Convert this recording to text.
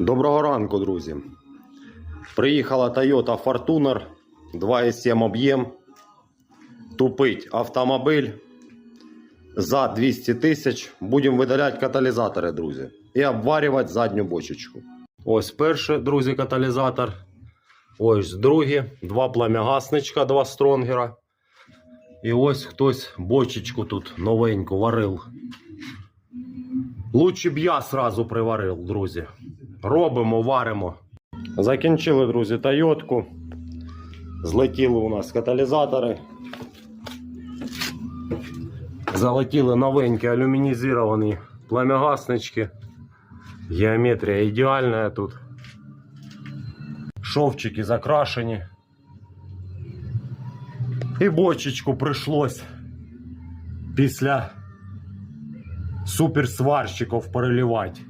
Доброго ранку, друзі. Приїхала Toyota Fortuner 2,7 об'єм. Тупить автомобіль за 200 тисяч. Будемо видаляти каталізатори, друзі. І обварювати задню бочечку. Ось перший, друзі, каталізатор. Ось другий. Два пламягасничка, два стронгера. І ось хтось бочечку тут новеньку варив. Лучше б я сразу приварив, друзі. Робимо, варимо. Закінчили, друзі, Тойотку. Злетіли у нас каталізатори. Залетіли новенькі алюмінізовані пламягаснички. Геометрія ідеальна тут. Шовчики закрашені. І бочечку прийшлось після суперсварщиків переливати.